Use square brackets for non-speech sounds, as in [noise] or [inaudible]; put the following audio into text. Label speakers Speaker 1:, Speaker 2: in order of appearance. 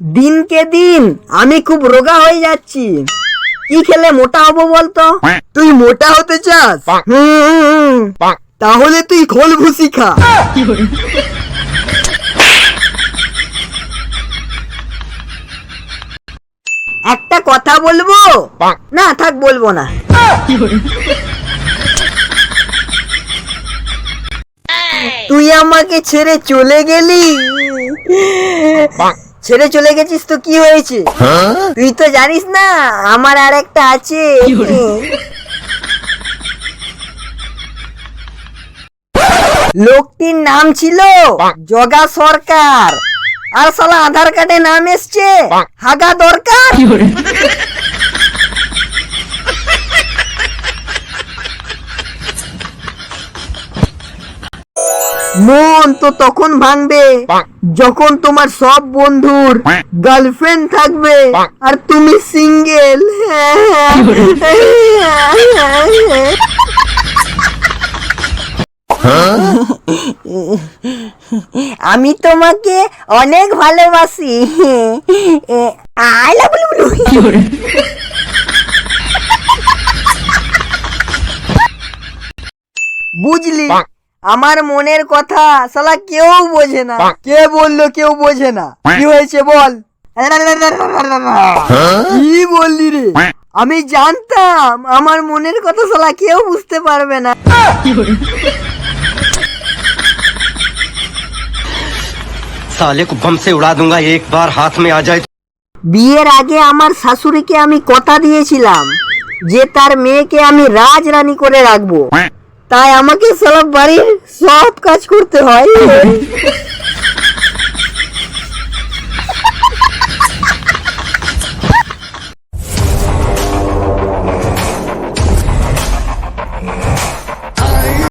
Speaker 1: দিনকে দিন আমি খুব রোগা হয়ে যাচ্ছি। কি খেলে মোটা হব বলতো?
Speaker 2: তুই মোটা হতে চাস? তাহলে তুই খোল ভুসি খা।
Speaker 1: একটা কথা বলব? না থাক বলব না। তুই আমাকে ছেড়ে চলে গেলি? ছেড়ে চলে গেছিস তো কি হয়েছে? তুই তো জানিস না আমার আর একটা আছে লোকটির নাম ছিল জগা সরকার। আর সালা আধার কার্ডে নাম এসছে হাগা দরকার? মন তো তখন ভাঙবে। যখন তোমার সব বন্ধুর গার্লফ্রেন্ড থাকবে আর তুমি সিঙ্গেল। আমি তোমাকে অনেক ভালোবাসি। আই লাভ ইউ বুঝলি? আমার মনের কথা শালা কেউ বোঝে না
Speaker 2: কে বললো কেউ বোঝে না
Speaker 1: কি হয়েছে বল
Speaker 2: কি বললি রে
Speaker 1: আমি জানতাম আমার মনের কথা শালা কেউ বুঝতে পারবে না
Speaker 3: साले को बम से उड़ा दूंगा एक बार हाथ में आ जाए
Speaker 1: বিয়ের আগে আমার শাশুড়িকে আমি কথা দিয়েছিলাম যে তার মেয়েকে আমি রাজরানী করে রাখবো তাই আমাকে সব বাড়ির সব কাজ করতে হয়। [laughs]